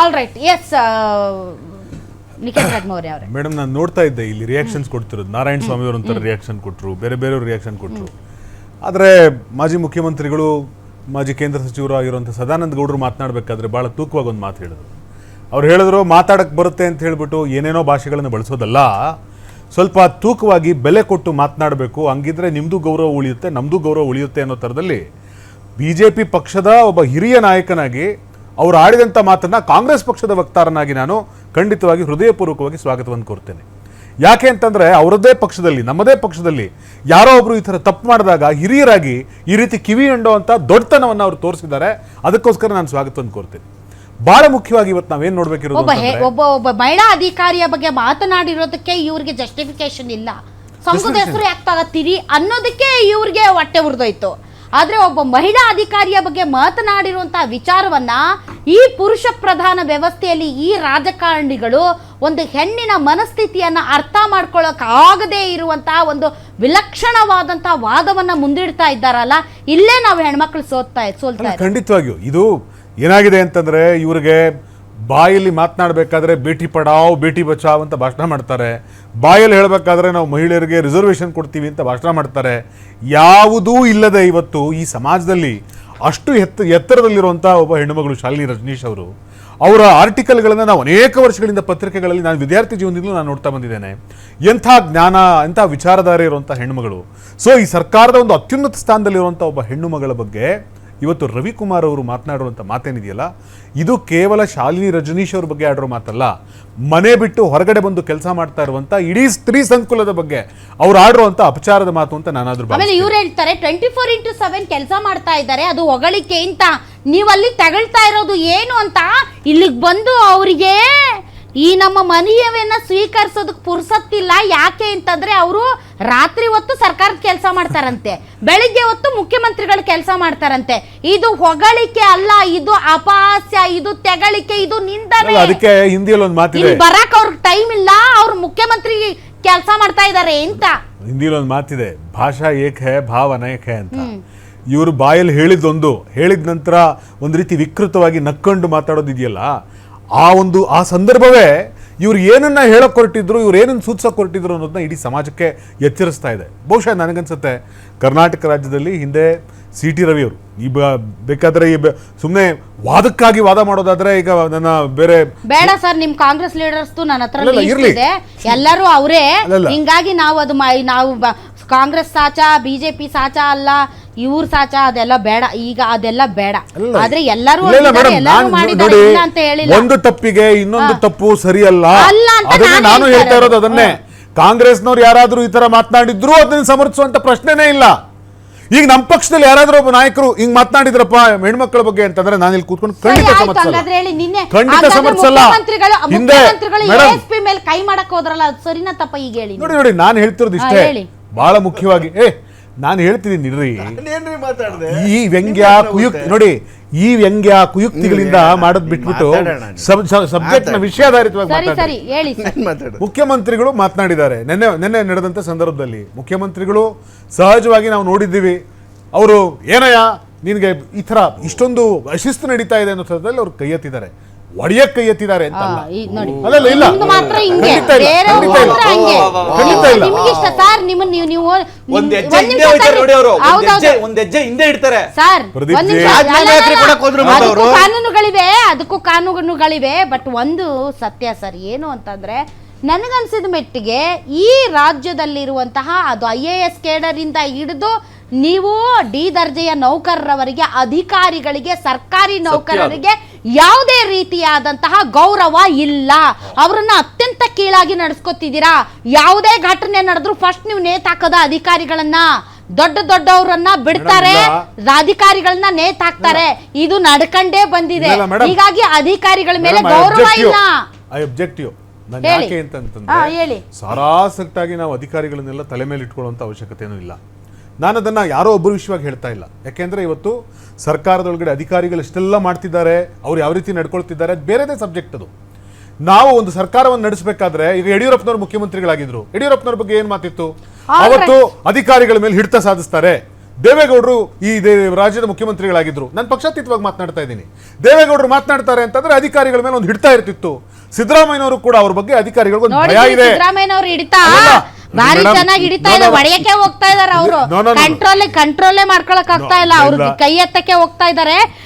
All right yes madam ನಾನು ನೋಡ್ತಾ ಇದ್ದೆ ಇಲ್ಲಿ ರಿಯಾಕ್ಷನ್ಸ್ ಕೊಡ್ತಿರೋದು. ನಾರಾಯಣ ಸ್ವಾಮಿ ಅವರು ಒಂಥರ ರಿಯಾಕ್ಷನ್ ಕೊಟ್ಟರು ಬೇರೆ ಬೇರೆ ರಿಯಾಕ್ಷನ್ ಕೊಟ್ಟರು ಆದರೆ ಮಾಜಿ ಮುಖ್ಯಮಂತ್ರಿಗಳು ಮಾಜಿ ಕೇಂದ್ರ ಸಚಿವರು ಆಗಿರುವಂಥ ಸದಾನಂದ ಗೌಡರು ಮಾತನಾಡಬೇಕಾದ್ರೆ ಭಾಳ ತೂಕವಾಗಿ ಒಂದು ಮಾತು ಹೇಳಿದ್ರು. ಅವ್ರು ಹೇಳಿದ್ರು ಮಾತಾಡಕ್ಕೆ ಬರುತ್ತೆ ಅಂತ ಹೇಳಿಬಿಟ್ಟು ಏನೇನೋ ಭಾಷೆಗಳನ್ನು ಬಳಸೋದಲ್ಲ ಸ್ವಲ್ಪ ತೂಕವಾಗಿ ಬೆಲೆ ಕೊಟ್ಟು ಮಾತನಾಡಬೇಕು. ಹಂಗಿದ್ರೆ ನಿಮ್ಮದು ಗೌರವ ಉಳಿಯುತ್ತೆ ನಮ್ಮದು ಗೌರವ ಉಳಿಯುತ್ತೆ ಅನ್ನೋ ಥರದಲ್ಲಿ ಬಿ ಜೆ ಪಿ ಪಕ್ಷದ ಒಬ್ಬ ಹಿರಿಯ ನಾಯಕನಾಗಿ ಅವರು ಆಡಿದಂಥ ಮಾತನ್ನ ಕಾಂಗ್ರೆಸ್ ಪಕ್ಷದ ವಕ್ತಾರನಾಗಿ ನಾನು ಖಂಡಿತವಾಗಿ ಹೃದಯಪೂರ್ವಕವಾಗಿ ಸ್ವಾಗತವನ್ನು ಕೋರ್ತೇನೆ. ಯಾಕೆ ಅಂತಂದರೆ ಅವರದ್ದೇ ಪಕ್ಷದಲ್ಲಿ ನಮ್ಮದೇ ಪಕ್ಷದಲ್ಲಿ ಯಾರೋ ಒಬ್ಬರು ಈ ಥರ ತಪ್ಪು ಮಾಡಿದಾಗ ಹಿರಿಯರಾಗಿ ಈ ರೀತಿ ಕಿವಿ ಎಂಡೋ ಅಂತ ದೊಡ್ಡತನವನ್ನು ಅವರು ತೋರಿಸಿದ್ದಾರೆ. ಅದಕ್ಕೋಸ್ಕರ ನಾನು ಸ್ವಾಗತವನ್ನು ಕೋರ್ತೇನೆ. ಬಹಳ ಮುಖ್ಯವಾಗಿ ಇವತ್ತು ನಾವೇನು ನೋಡಬೇಕಿರೋದು ಒಬ್ಬ ಒಬ್ಬ ಮಹಿಳಾ ಅಧಿಕಾರಿಯ ಬಗ್ಗೆ ಮಾತನಾಡಿರೋದಕ್ಕೆ ಇವರಿಗೆ ಜಸ್ಟಿಫಿಕೇಶನ್ ಇಲ್ಲ. ಸಂಸದ ಹೆಸರು ಯಾಕೆ ತಗತ್ತೀರಿ ಅನ್ನೋದಕ್ಕೆ ಇವ್ರಿಗೆ ಹೊಟ್ಟೆ ಉರಿದೋಯ್ತು. ಆದ್ರೆ ಒಬ್ಬ ಮಹಿಳಾ ಅಧಿಕಾರಿಯ ಬಗ್ಗೆ ಮಾತನಾಡಿರುವಂತಹ ವಿಚಾರವನ್ನ ಈ ಪುರುಷ ಪ್ರಧಾನ ವ್ಯವಸ್ಥೆಯಲ್ಲಿ ಈ ರಾಜಕಾರಣಿಗಳು ಒಂದು ಹೆಣ್ಣಿನ ಮನಸ್ಥಿತಿಯನ್ನ ಅರ್ಥ ಮಾಡ್ಕೊಳ್ಳೋಕೆ ಆಗದೇ ಇರುವಂತಹ ಒಂದು ವಿಲಕ್ಷಣವಾದಂತಹ ವಾದವನ್ನ ಮುಂದಿಡ್ತಾ ಇದ್ದಾರಲ್ಲ ಇಲ್ಲೇ ನಾವು ಹೆಣ್ಮಕ್ಳು ಸೋತ್ತಾ ಸೋಲ್ತಾ. ಖಂಡಿತವಾಗಿಯೂ ಇದು ಏನಾಗಿದೆ ಅಂತಂದ್ರೆ ಇವ್ರಿಗೆ ಬಾಯಲ್ಲಿ ಮಾತನಾಡಬೇಕಾದ್ರೆ ಬೇಟಿ ಪಡಾವ್, ಬೇಟಿ ಬಚಾವ್ ಅಂತ ಭಾಷಣ ಮಾಡ್ತಾರೆ. ಬಾಯಲ್ಲಿ ಹೇಳಬೇಕಾದ್ರೆ ನಾವು ಮಹಿಳೆಯರಿಗೆ ರಿಸರ್ವೇಷನ್ ಕೊಡ್ತೀವಿ ಅಂತ ಭಾಷಣ ಮಾಡ್ತಾರೆ. ಯಾವುದೂ ಇಲ್ಲದೆ ಇವತ್ತು ಈ ಸಮಾಜದಲ್ಲಿ ಅಷ್ಟು ಎತ್ತ ಎತ್ತರದಲ್ಲಿರುವಂಥ ಒಬ್ಬ ಹೆಣ್ಣುಮಗಳು ಶಾಲಿನಿ ರಜನೀಶ್ ಅವರು. ಅವರ ಆರ್ಟಿಕಲ್ಗಳನ್ನು ನಾವು ಅನೇಕ ವರ್ಷಗಳಿಂದ ಪತ್ರಿಕೆಗಳಲ್ಲಿ ನಾನು ವಿದ್ಯಾರ್ಥಿ ಜೀವನದಿಂದಲೂ ನಾನು ನೋಡ್ತಾ ಬಂದಿದ್ದೇನೆ. ಎಂಥ ಜ್ಞಾನ, ಎಂಥ ವಿಚಾರಧಾರೆ ಇರುವಂಥ ಹೆಣ್ಣುಮಗಳು. ಸೊ ಈ ಸರ್ಕಾರದ ಒಂದು ಅತ್ಯುನ್ನತ ಸ್ಥಾನದಲ್ಲಿರುವಂಥ ಒಬ್ಬ ಹೆಣ್ಣುಮಗಳ ಬಗ್ಗೆ ಇವತ್ತು ರವಿಕುಮಾರ್ ಅವರು ಮಾತನಾಡುವಂಥ ಮಾತೇನಿದೆಯಲ್ಲ ಇದು ಕೇವಲ ಶಾಲಿನಿ ರಜನೀಶ್ ಅವ್ರ ಬಗ್ಗೆ ಆಡಿರೋ ಮಾತಲ್ಲ ಮನೆ ಬಿಟ್ಟು ಹೊರಗಡೆ ಬಂದು ಕೆಲಸ ಮಾಡ್ತಾ ಇರುವಂಥ ಇಡೀ ಸ್ತ್ರೀ ಸಂಕುಲದ ಬಗ್ಗೆ ಅವ್ರು ಆಡಿರುವಂಥ ಅಪಚಾರದ ಮಾತು ಅಂತ ನಾನಾದ್ರೂ ಆಮೇಲೆ. ಇವ್ರು ಹೇಳ್ತಾರೆ ಟ್ವೆಂಟಿ ಫೋರ್ ಇಂಟು ಸೆವೆನ್ ಕೆಲಸ ಮಾಡ್ತಾ ಇದ್ದಾರೆ ಅದು ಹೊಗಳಿಕೆ ಅಂತ ನೀವು ಅಲ್ಲಿ ತಗೊಳ್ತಾ ಇರೋದು ಏನು ಅಂತ ಇಲ್ಲಿಗೆ ಬಂದು ಅವರಿಗೆ ಈ ನಮ್ಮ ಮನೆಯವೇನ ಸ್ವೀಕರಿಸೋದಕ್ಕೆ ಪುರ್ಸತ್ತಿಲ್ಲ. ಯಾಕೆ ಅಂತಂದ್ರೆ ಅವರು ರಾತ್ರಿ ಹೊತ್ತು ಸರ್ಕಾರದ ಕೆಲಸ ಮಾಡ್ತಾರಂತೆ. ಬೆಳಿಗ್ಗೆ ಹೊತ್ತು ಮುಖ್ಯಮಂತ್ರಿಗಳು ಕೆಲಸ ಮಾಡ್ತಾರಂತೆ. ಇದು ಹೊಗಳಿಕೆ ಅಲ್ಲ ಇದು ಅಪಹಾಸ್ಯ ಇದು ತೆಗಳಿಕೆ ಇದು ನಿಂದನೆ. ಅದಕ್ಕೆ ಹಿಂದಿಯಲ್ಲಿ ಒಂದು ಮಾತಿದೆ. ಬರಕ್ ಅವ್ರಿಗೆ ಟೈಮ್ ಇಲ್ಲ ಅವ್ರು ಮುಖ್ಯಮಂತ್ರಿ ಕೆಲಸ ಮಾಡ್ತಾ ಇದ್ದಾರೆ ಅಂತ. ಹಿಂದಿಯಲ್ಲಿ ಒಂದು ಮಾತಿದೆ ಭಾಷಾ ಏಕ ಹೇ ಭಾವ ಅನೇಕ ಹೇ ಅಂತ ಇವರು ಬಾಯಲ್ಲಿ ಹೇಳಿದೊಂದು ಹೇಳಿದ ನಂತರ ಒಂದು ರೀತಿ ವಿಕೃತವಾಗಿ ನಕ್ಕೊಂಡು ಮಾತಾಡೋದಿದೆಯಲ್ಲ ಆ ಒಂದು ಆ ಸಂದರ್ಭವೇ ಇವ್ರು ಏನನ್ನ ಹೇಳಕ್ ಹೊರಟಿದ್ರು ಇವ್ರು ಏನನ್ನ ಸೂಚಿಸೋಕೆ ಹೊರಟಿದ್ರು ಅನ್ನೋದನ್ನ ಇಡೀ ಸಮಾಜಕ್ಕೆ ಎಚ್ಚರಿಸ್ತಾ ಇದೆ. ಬಹುಶಃ ನನಗನ್ಸುತ್ತೆ ಕರ್ನಾಟಕ ರಾಜ್ಯದಲ್ಲಿ ಹಿಂದೆ ಸಿ ಟಿ ರವಿ ಅವರು. ಈ ಬೇಕಾದ್ರೆ ಈ ಸುಮ್ಮನೆ ವಾದಕ್ಕಾಗಿ ವಾದ ಮಾಡೋದಾದ್ರೆ ಈಗ ನನ್ನ ಬೇರೆ ಬೇಡ ಸರ್ ನಿಮ್ ಕಾಂಗ್ರೆಸ್ ಲೀಡರ್ಸ್ ನನ್ನ ಹತ್ರ ಎಲ್ಲರೂ ಅವರೇ. ಹಿಂಗಾಗಿ ನಾವು ಅದು ನಾವು ಕಾಂಗ್ರೆಸ್ ಸಾಚ ಬಿಜೆಪಿ ಸಾಚ ಅಲ್ಲ ಇವ್ರ ಸಾಚ ಅದೆಲ್ಲ ಬೇಡ ಈಗ ಅದೆಲ್ಲ ಬೇಡ. ಆದ್ರೆ ಎಲ್ಲರೂ ಎಲ್ಲರೂ ಮಾಡಿದ್ದಾರೆ ಇಲ್ಲ ಅಂತ ಹೇಳಿಲ್ಲ. ಒಂದು ತಪ್ಪಿಗೆ ಇನ್ನೊಂದು ತಪ್ಪು ಸರಿಯಲ್ಲ. ಅಲ್ಲ ಅಂತ ಅದನ್ನೇ ನಾನು ನಾನು ಹೇಳ್ತಾ ಹೇಳ್ತಾ ಇರೋದು. ಅದನ್ನೇ. ಕಾಂಗ್ರೆಸ್ನವ್ರು ಯಾರಾದ್ರೂ ಈ ತರ ಮಾತನಾಡಿದ್ರು ಅದನ್ನ ಸಮರ್ಥಿಸುವಂತ ಪ್ರಶ್ನೆನೇ ಇಲ್ಲ. ಈಗ ನಮ್ಮ ಪಕ್ಷದಲ್ಲಿ ಯಾರಾದ್ರೂ ಒಬ್ಬ ನಾಯಕರು ಹಿಂಗ್ ಮಾತನಾಡಿದ್ರಪ್ಪ ಹೆಣ್ಮಕ್ಳ ಬಗ್ಗೆ ಅಂತಂದ್ರೆ ನಾನು ಇಲ್ಲಿ ಕೂತ್ಕೊಂಡು ಸರಿ, ಖಂಡಿತ ಆಯ್ತು, ಸಮರ್ಥಿಸಲ್ಲ. ಹಂಗಾದ್ರೆ ಹೇಳಿ ನಿನ್ನೆ ಖಂಡಿತ ಹಾಗಾದ್ರೆ ಸಮರ್ಥಿಸಲ್ಲ. ಮುಖ್ಯಮಂತ್ರಿಗಳು ಹಿಂದೆ ಮುಖ್ಯಮಂತ್ರಿಗಳು ಮೇಡಮ್ ಎಸ್ ಮೇಲೆ ಕೈ ಮಾಡಕ್ ಹೋದ್ರಲ್ಲ ಅದು ಸರಿನಾ ತಪ್ಪ ಈಗ ಹೇಳಿ. ನೋಡಿ ನೋಡಿ ನಾನು ಹೇಳ್ತಿರೋದು ಹಾ, ಇಷ್ಟೇ. ಹೇಳಿ. ಬಹಳ ಮುಖ್ಯವಾಗಿ ಏ ನಾನು ಹೇಳ್ತೀನಿ ನಿಡ್ರಿ. ಈ ವ್ಯಂಗ್ಯ ಕುಯುಕ್ತಿ ನೋಡಿ ಈ ವ್ಯಂಗ್ಯ ಕುಯುಕ್ತಿಗಳಿಂದ ಮಾಡೋದ್ ಬಿಟ್ಬಿಟ್ಟು. ಸಬ್ಜೆಕ್ಟ್ನ ಮಾತಾಡಿ. ವಿಷಯಾಧಾರಿತವಾಗಿ ಸರಿ ಸರಿ ಹೇಳಿ ಸರ್. ಏನ್ ಮುಖ್ಯಮಂತ್ರಿಗಳು ಮಾತನಾಡಿದ್ದಾರೆ. ನಿನ್ನೆ ನಿನ್ನೆ ನಡೆದಂತ ಸಂದರ್ಭದಲ್ಲಿ ಮುಖ್ಯಮಂತ್ರಿಗಳು ಸಹಜವಾಗಿ ನಾವು ನೋಡಿದ್ದೀವಿ. ಅವರು ಏನಯ್ಯ ನಿನಗೆ ಈ ಥರ ಇಷ್ಟೊಂದು ಅಶಿಸ್ತು ನಡೀತಾ ಇದೆ ಅನ್ನೋ ಸಂದರ್ಭದಲ್ಲಿ ಅವ್ರು ಕೈ ಎತ್ತಿದ್ದಾರೆ ಒಡೆಯಕ್ಕೆ ಕೈ ಎತ್ತಿದ್ದಾರೆ ಅಂತ ಅಲ್ಲ. ಆ, ಈ ನೋಡಿ ಅಲ್ಲಲ್ಲ ಇಲ್ಲ ನಿಮ್ದು ಮಾತ್ರ ಹಿಂಗೆ ಖಂಡಿತ ಇಲ್ಲ, ಬೇರೆಯವ್ರು ಖಂಡಿತ ಇಲ್ಲ. ಮಾತ್ರ ಹಂಗೆ ಖಂಡಿತ ಇಲ್ಲ. ನಿಮ್ಗೆ ಇಷ್ಟ ಸರ್ ನಿಮ್ಮ ನೀವು ನೀವು ನಿಮ್- ಒಂದ್ ಹೆಜ್ಜೆ ಹಿಂದೆ ಹೋಯ್ತಾರೆ ನೋಡಿ ಅವರು ಒಂದ್ ಹೆಜ್ಜೆ ಒಂದ್ ಹೆಜ್ಜೆ ಹಿಂದೆ ಇಡ್ತಾರೆ ಸರ್ ಪ್ರದೀಪ್ ಒಂದ್ ಜಿ. ನಿಮಿಷ ರಾಜ್ಯ ಅಲ್ಲ, ನಾಯಕರಿಗೆ ಅಲ್ಲ, ಕೊಡಕ್ ಹೋದ್ರು ಮತ್ತೆ ಅದಕ್ಕೂ ಅವ್ರು. ಕಾನೂನುಗಳಿವೆ ಅದಕ್ಕೂ ಕಾನೂನುಗಳಿವೆ ಬಟ್ ಒಂದು ಸತ್ಯ ಸರ್ ಏನು ಅಂತಂದ್ರೆ ನನಗನ್ಸಿದ ಮಟ್ಟಿಗೆ ಈ ರಾಜ್ಯದಲ್ಲಿರುವಂತಹ ಅದು ಐ ಎ ಎಸ್ ಕೇಡರಿಂದ ಹಿಡಿದು ನೀವು ಡಿ ದರ್ಜೆಯ ನೌಕರರವರಿಗೆ ಅಧಿಕಾರಿಗಳಿಗೆ ಸರ್ಕಾರಿ ನೌಕರರಿಗೆ ಯಾವುದೇ ರೀತಿಯಾದಂತಹ ಗೌರವ ಇಲ್ಲ. ಅವ್ರನ್ನ ಅತ್ಯಂತ ಕೀಳಾಗಿ ನಡೆಸ್ಕೊತಿದ್ದೀರಾ? ಯಾವುದೇ ಘಟನೆ ನಡೆದ್ರು ಫಸ್ಟ್ ನೀವು ನೇತಾಕದ ಅಧಿಕಾರಿಗಳನ್ನ. ದೊಡ್ಡ ದೊಡ್ಡವರನ್ನ ಬಿಡ್ತಾರೆ ಅಧಿಕಾರಿಗಳನ್ನ ನೇತ್ ಹಾಕ್ತಾರೆ. ಇದು ನಡ್ಕಂಡೇ ಬಂದಿದೆ. ಹೀಗಾಗಿ ಅಧಿಕಾರಿಗಳ ಮೇಲೆ ಗೌರವ ಇಲ್ಲ. ನಾನು. ಯಾಕೆ ಅಂತಂತಂದ್ರೆ ಸರಾಸಟ್ಟಾಗಿ ನಾವು ಅಧಿಕಾರಿಗಳನ್ನೆಲ್ಲ ತಲೆ ಮೇಲೆ ಇಟ್ಕೊಳ್ಳುವಂತ ಅವಶ್ಯಕತೆನೂ ಇಲ್ಲ. ನಾನು ಅದನ್ನು ಯಾರೋ ಒಬ್ಬರು ವಿಷಯವಾಗಿ ಹೇಳ್ತಾ ಇಲ್ಲ. ಯಾಕೆಂದ್ರೆ ಇವತ್ತು ಸರ್ಕಾರದೊಳಗಡೆ ಅಧಿಕಾರಿಗಳು ಇಷ್ಟೆಲ್ಲ ಮಾಡ್ತಿದ್ದಾರೆ ಅವ್ರು ಯಾವ ರೀತಿ ನಡ್ಕೊಳ್ತಿದ್ದಾರೆ ಅದು ಬೇರೆದೇ ಸಬ್ಜೆಕ್ಟ್ ಅದು. ನಾವು ಒಂದು ಸರ್ಕಾರವನ್ನು ನಡೆಸಬೇಕಾದ್ರೆ ಈಗ ಯಡಿಯೂರಪ್ಪನವರು ಮುಖ್ಯಮಂತ್ರಿಗಳಾಗಿದ್ರು. ಯಡಿಯೂರಪ್ಪನವ್ರ ಬಗ್ಗೆ ಏನು ಮಾತಿತ್ತು? ಅವತ್ತು ಅಧಿಕಾರಿಗಳ ಮೇಲೆ ಹಿಡಿತ ಸಾಧಿಸ್ತಾರೆ. ದೇವೇಗೌಡರು ಈ ರಾಜ್ಯದ ಮುಖ್ಯಮಂತ್ರಿಗಳಾಗಿದ್ರು. ನಾನು ಪಕ್ಷಾತೀತವಾಗಿ ಮಾತನಾಡ್ತಾ ಇದ್ದೀನಿ. ದೇವೇಗೌಡರು ಮಾತನಾಡ್ತಾರೆ ಅಂತಂದ್ರೆ ಅಧಿಕಾರಿಗಳ ಮೇಲೆ ಒಂದು ಹಿಡ್ತಾ ಇರ್ತಿತ್ತು. ಸಿದ್ದರಾಮಯ್ಯನವರು ಕೂಡ ಅವ್ರ ಬಗ್ಗೆ ಅಧಿಕಾರಿಗಳಿಗೊಂದು ಒಂದು ಭಯ ಇದೆ. ಭಾರಿ ಚೆನ್ನಾಗಿ ಹಿಡಿತಾ ಇದ್ದಾರೆ. ಒಡೆಯಕ್ಕೆ ಹೋಗ್ತಾ ಇದಾರೆ ಅವರು. ಕಂಟ್ರೋಲ್ ಕಂಟ್ರೋಲೇ ಮಾಡ್ಕೊಳಕ್ ಆಗ್ತಾ ಇಲ್ಲ. ಅವ್ರ ಅವ್ರಿಗೆ ಕೈ ಎತ್ತಕ್ಕೆ ಹೋಗ್ತಾ ಇದಾರೆ